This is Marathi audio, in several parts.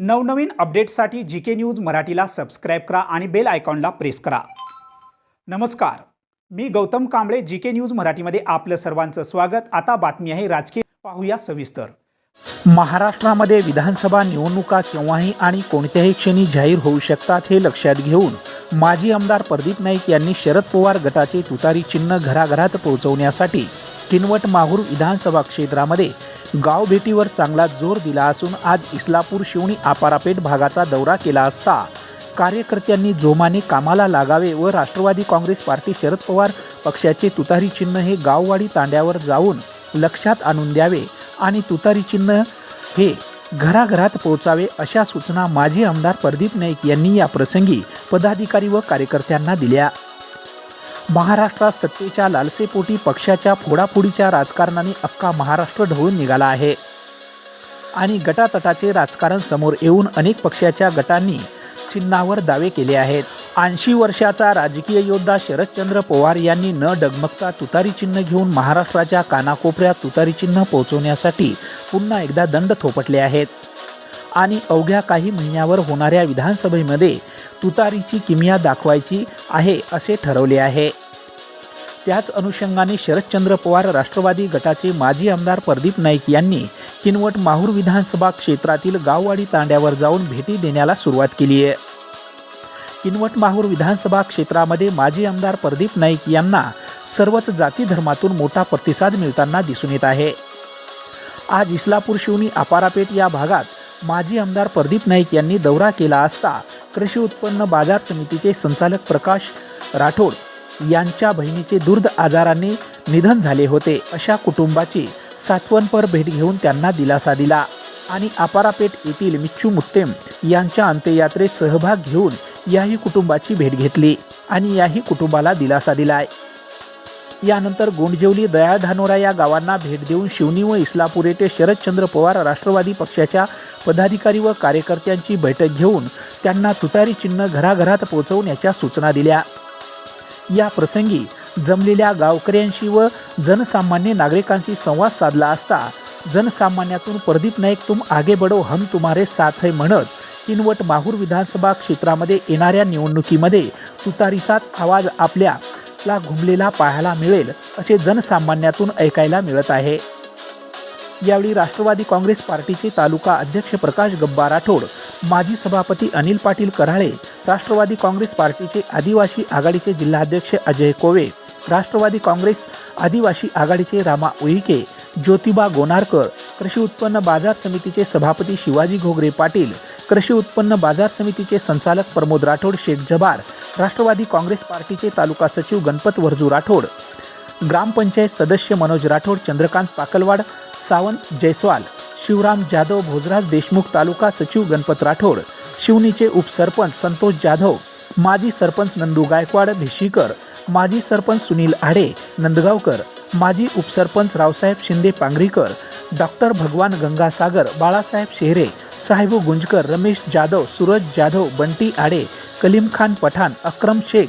नवनवीन अपडेट्ससाठी जी के न्यूज मराठीला सबस्क्राईब करा आणि बेल आयकॉनला प्रेस करा. नमस्कार. मी Gautam Kamble G K news मराठीमध्ये आपलं सर्वांचं स्वागत. आता बातमी आहे राजकीय. पाहूया सविस्तर. महाराष्ट्रामध्ये विधानसभा निवडणुका केव्हाही आणि कोणत्याही क्षणी जाहीर होऊ शकतात हे लक्षात घेऊन माजी आमदार प्रदीप नाईक यांनी शरद पवार गटाचे तुतारी चिन्ह घराघरात पोहोचवण्यासाठी किनवट माहूर विधानसभा क्षेत्रामध्ये गाव भेटीवर चांगला जोर दिला असून आज इस्लापूर शिवणी आपारापेठ भागाचा दौरा केला असता कार्यकर्त्यांनी जोमाने कामाला लागावे व राष्ट्रवादी काँग्रेस पार्टी शरद पवार पक्षाचे तुतारी चिन्ह हे गाववाडी तांड्यावर जाऊन लक्षात आणून द्यावे आणि तुतारी चिन्ह हे घराघरात पोहोचावे अशा सूचना माजी आमदार प्रदीप नाईक यांनी या प्रसंगी पदाधिकारी व कार्यकर्त्यांना दिल्या. महाराष्ट्रात सत्तेच्या लालसेपोटी पक्षाच्या फोडाफोडीच्या राजकारणाने अख्खा महाराष्ट्र ढवळून निघाला आहे. आणि गटातटाचे राजकारण समोर येऊन अनेक पक्षाच्या गटांनी चिन्हावर दावे केले आहेत. ऐंशी वर्षाचा राजकीय योद्धा शरदचंद्र पवार यांनी न डगमगता तुतारी चिन्ह घेऊन महाराष्ट्राच्या कानाकोपऱ्यात तुतारी चिन्ह पोहोचवण्यासाठी पुन्हा एकदा दंड थोपटले आहेत. आणि अवघ्या काही महिन्यावर होणाऱ्या विधानसभेमध्ये तुतारीची किमिया दाखवायची आहे असे ठरवले आहे. त्याच अनुषंगाने शरदचंद्र पवार राष्ट्रवादी गटाचे माजी आमदार प्रदीप नाईक यांनी किनवट माहूर विधानसभा क्षेत्रातील गाववाडी तांड्यावर जाऊन भेटी देण्याला सुरुवात केली आहे. किनवट माहूर विधानसभा क्षेत्रामध्ये माजी आमदार प्रदीप नाईक यांना सर्वच जाती धर्मातून मोठा प्रतिसाद मिळताना दिसून येत आहे. आज इस्लापूर शिवनी अपारापेठ या भागात माजी आमदार प्रदीप नाईक यांनी दौरा केला असता कृषी उत्पन्न बाजार समितीचे संचालक प्रकाश राठोड यांच्या बहिणीचे दुर्द आजाराने निधन झाले होते. अशा कुटुंबाची सातवनपर भेट घेऊन त्यांना दिलासा दिला. आणि अपारापेठ येथील मिच्चू मुत्तेम यांच्या अंत्ययात्रेत सहभाग घेऊन याही कुटुंबाची भेट घेतली आणि याही कुटुंबाला दिलासा दिलाय. यानंतर गोंडजेवली दयाळ धानोरा या गावांना भेट देऊन शिवनी व इस्लापूर येथे शरदचंद्र पवार राष्ट्रवादी पक्षाच्या पदाधिकारी व कार्यकर्त्यांची बैठक घेऊन त्यांना तुतारी चिन्ह घराघरात पोहोचवण्याच्या सूचना दिल्या. या प्रसंगी जमलेल्या गावकऱ्यांशी व जनसामान्य नागरिकांशी संवाद साधला असता जनसामान्यातून प्रदीप नाईक तुम आगे बडो हम तुम्हारे साथ है म्हणत किनवट माहूर विधानसभा क्षेत्रामध्ये येणाऱ्या निवडणुकीमध्ये तुतारीचाच आवाज आपल्या ला घुमलेला पाहायला मिळेल असे जनसामान्यातून ऐकायला मिळत आहे. यावेळी राष्ट्रवादी काँग्रेस पार्टीचे तालुका अध्यक्ष प्रकाश गब्बा राठोड माजी सभापती अनिल पाटील कराळे राष्ट्रवादी काँग्रेस पार्टीचे आदिवासी आघाडीचे जिल्हाध्यक्ष अजय कोवे राष्ट्रवादी काँग्रेस आदिवासी आघाडीचे रामा उईके ज्योतिबा गोनारकर कृषी उत्पन्न बाजार समितीचे सभापती शिवाजी घोगरे पाटील कृषी उत्पन्न बाजार समितीचे संचालक प्रमोद राठोड शेख जबार राष्ट्रवादी काँग्रेस पार्टीचे तालुका सचिव गणपत वरजू राठोड ग्रामपंचायत सदस्य मनोज राठोड चंद्रकांत पाकलवाड सावंत जयस्वाल शिवराम जाधव भोजराज देशमुख तालुका सचिव गणपत राठोड शिवनीचे उपसरपंच संतोष जाधव माजी सरपंच नंदू गायकवाड भिशीकर माजी सरपंच सुनील आडे नंदगावकर माजी उपसरपंच रावसाहेब शिंदे पांगरीकर डॉक्टर भगवान गंगासागर बाळासाहेब शेहरे साहेबू गुंजकर रमेश जाधव सूरज जाधव बंटी आडे कलीम खान पठाण अक्रम शेख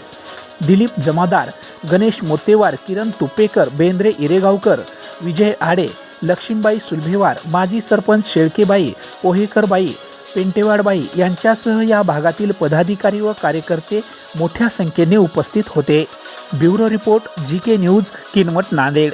दिलीप जमादार गणेश मोतेवार किरण तुपेकर बेंद्रे इरेगावकर विजय आडे लक्ष्मीबाई सुलभेवार माजी सरपंच शेळकेबाई पोहेकरबाई पेंटेवाडबाई यांच्यासह या भागातील पदाधिकारी व कार्यकर्ते मोठ्या संख्येने उपस्थित होते. Bureau report G K news Kinwat Nanded.